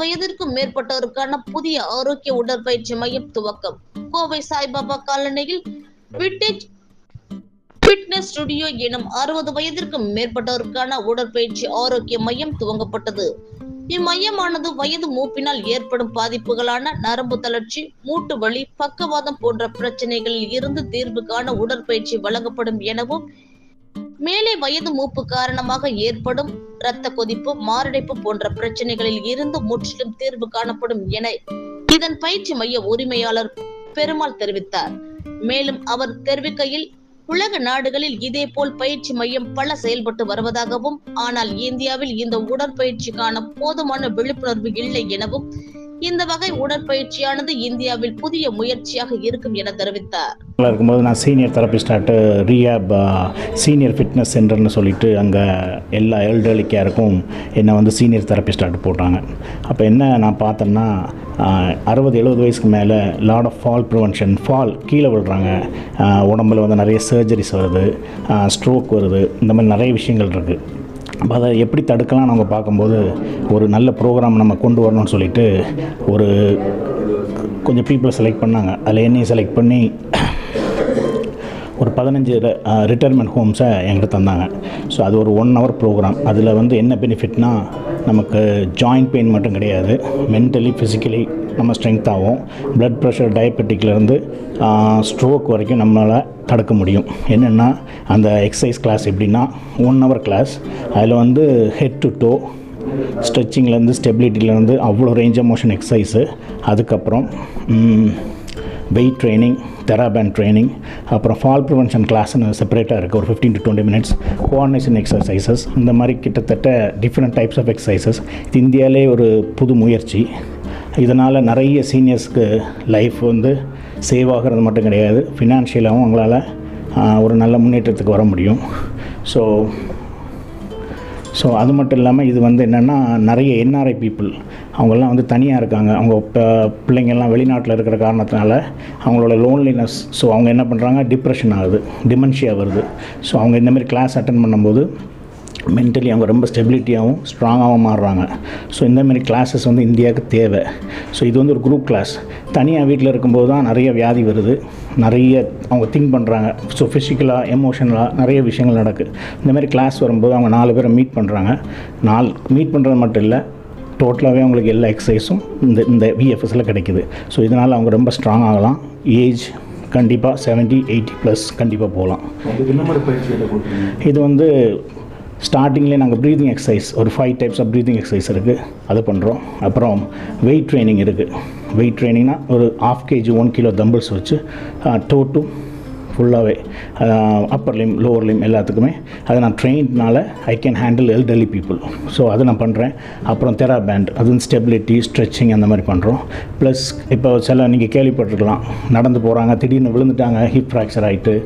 வயதிற்கும் மேற்பட்டோருக்கான புதிய ஆரோக்கிய உடற்பயிற்சி மையம் துவக்கம். கோவை சாய்பாபா காலனியில் விட்டேஜ் ஃபிட்னஸ் ஸ்டுடியோ எனும் அறுபது வயதிற்கும் மேற்பட்டோருக்கான உடற்பயிற்சி ஆரோக்கிய மையம் துவங்கப்பட்டது. இம்மையமானது வயது மூப்பினால் ஏற்படும் பாதிப்புகளான நரம்பு தளர்ச்சி மூட்டு வலி பக்கவாதம் போன்ற பிரச்சனைகளில் இருந்து தீர்வு காண உடற்பயிற்சி வழங்கப்படும் எனவும் மேலே வயது மூப்பு காரணமாக ஏற்படும் இரத்த கொதிப்பு மாரடைப்பு போன்ற பிரச்சனைகளில் இருந்து முற்றிலும் தீர்வு காணப்படும் என இதன் பயிற்சி மைய உரிமையாளர் பெருமாள் தெரிவித்தார். மேலும் அவர் தெரிவிக்கையில் உலக நாடுகளில் இதே போல் பயிற்சி மையம் பல செயல்பட்டு வருவதாகவும் ஆனால் இந்தியாவில் இந்த உடற்பயிற்சிக்கான போதுமான விழிப்புணர்வு இல்லை எனவும் இந்த வகை உடற்பயிற்சியானது இந்தியாவில் புதிய முயற்சியாக இருக்கும் என தெரிவித்தார். இருக்கும்போது நான் சீனியர் தெரபிஸ்டாட்டு ரீஹாப் சீனியர் ஃபிட்னஸ் சென்டர்னு சொல்லிட்டு அங்கே எல்லா எல்டர்லி கேருக்கும் என்னை வந்து சீனியர் தெரபிஸ்டாட்டு போட்டாங்க. அப்போ என்ன நான் பார்த்தேன்னா அறுபது எழுபது வயசுக்கு மேலே lot of fall prevention fall கீழே விழுறாங்க. உடம்புல வந்து நிறைய சர்ஜரிஸ் வருது ஸ்ட்ரோக் வருது இந்த மாதிரி நிறைய விஷயங்கள் இருக்குது அதை எப்படி தடுக்கலாம் நம்ம பார்க்கும்போது ஒரு நல்ல ப்ரோக்ராம் நம்ம கொண்டு வரணும்னு சொல்லிட்டு ஒரு கொஞ்சம் பீப்புளை செலக்ட் பண்ணாங்க. அதில் என்னையும் செலக்ட் பண்ணி ஒரு பதினஞ்சு ரிட்டையர்மெண்ட் ஹோம்ஸை என்கிட்ட தந்தாங்க. ஸோ அது ஒரு ஒன் ஹவர் ப்ரோக்ராம் அதில் வந்து என்ன பெனிஃபிட்னால் நமக்கு ஜாயிண்ட் பெயின் மட்டும் கிடையாது. மென்டலி ஃபிசிக்கலி நம்ம ஸ்ட்ரென்த் ஆகும். ப்ளட் ப்ரெஷர் டயபெட்டிக்லேருந்து ஸ்ட்ரோக் வரைக்கும் நம்மளால் தடுக்க முடியும். என்னென்னா அந்த எக்ஸசைஸ் கிளாஸ் எப்படின்னா ஒன் ஹவர் கிளாஸ் அதில் வந்து ஹெட் டு டோ ஸ்ட்ரெச்சிங்லேருந்து ஸ்டெபிலிட்டிலேருந்து அவ்வளோ ரேஞ்ச் ஆஃப் மோஷன் எக்ஸசைஸு அதுக்கப்புறம் வெயிட் ட்ரைனிங் தெராபேண்ட் ட்ரைனிங் அப்புறம் ஃபால் ப்ரிவென்ஷன் கிளாஸ்னு செப்பரேட்டாக இருக்குது ஒரு fifteen to twenty minutes coordination exercises இந்த மாதிரி கிட்டத்தட்ட டிஃப்ரெண்ட் டைப்ஸ் ஆஃப் எக்ஸசைசஸ் இது இந்தியாவிலே ஒரு புது முயற்சி. இதனால் நிறைய சீனியர்ஸ்க்கு லைஃப் வந்து சேவ் ஆகிறது மட்டும் கிடையாது. ஃபினான்ஷியலாகவும் அவங்களால ஒரு நல்ல முன்னேற்றத்துக்கு வர முடியும். ஸோ ஸோ அது மட்டும் இல்லாமல் இது வந்து என்னென்னா நிறைய என்ஆர்ஐ பீப்புள் அவங்கெல்லாம் வந்து தனியாக இருக்காங்க. அவங்க இப்போ பிள்ளைங்கள்லாம் வெளிநாட்டில் இருக்கிற காரணத்தினால அவங்களோட லோன்லினஸ் ஸோ அவங்க என்ன பண்ணுறாங்க டிப்ரெஷன் ஆகுது. டிமென்ஷியா வருது. ஸோ அவங்க இந்தமாரி கிளாஸ் அட்டன் பண்ணும்போது மென்டலி அவங்க ரொம்ப ஸ்டெபிலிட்டியாகவும் ஸ்ட்ராங்காகவும் மாறுறாங்க. ஸோ இந்த மாதிரி கிளாஸஸ் வந்து இந்தியாவுக்கு தேவை. ஸோ இது வந்து ஒரு குரூப் கிளாஸ் தனியாக வீட்டில் இருக்கும்போது தான் நிறைய வியாதி வருது. நிறைய அவங்க திங்க் பண்ணுறாங்க ஸோ ஃபிசிக்கலாக எமோஷனலாக நிறைய விஷயங்கள் நடக்குது இந்த மாதிரி கிளாஸ் வரும்போது அவங்க நாலு பேரை மீட் பண்ணுறாங்க நாலு மீட் பண்ணுறது மட்டும் இல்லை டோட்டலாகவே அவங்களுக்கு எல்லா எக்ஸசைஸும் இந்த இந்த விஎஃப்எஸில் கிடைக்குது. ஸோ இதனால் அவங்க ரொம்ப ஸ்ட்ராங் ஆகலாம். ஏஜ் கண்டிப்பாக 70 எயிட்டி ப்ளஸ் கண்டிப்பாக போகலாம். இது வந்து ஸ்டார்டிங்லேயே நாங்கள் ப்ரீதிங் எக்ஸசைஸ் ஒரு five types of breathing exercise இருக்குது அது பண்ணுறோம் அப்புறம் வெயிட் ட்ரைனிங் இருக்குது வெயிட் ட்ரைனிங்னா ஒரு half KG one kilo dumbbells வச்சு டோட்டும் ஃபுல்லாகவே அப்பர் லிம் லோவர் லிம் எல்லாத்துக்குமே. அதை நான் ட்ரெயின்னால I can handle elderly people so அதை நான் பண்ணுறேன் அப்புறம் தெரா பேண்ட் அது ஸ்டெபிலிட்டி ஸ்ட்ரெச்சிங் அந்த மாதிரி பண்ணுறோம் ப்ளஸ் இப்போ சில நீங்கள் கேள்விப்பட்டிருக்கலாம். நடந்து போகிறாங்க திடீர்னு விழுந்துட்டாங்க ஹிப் ஃப்ராக்சர் ஆகிட்டு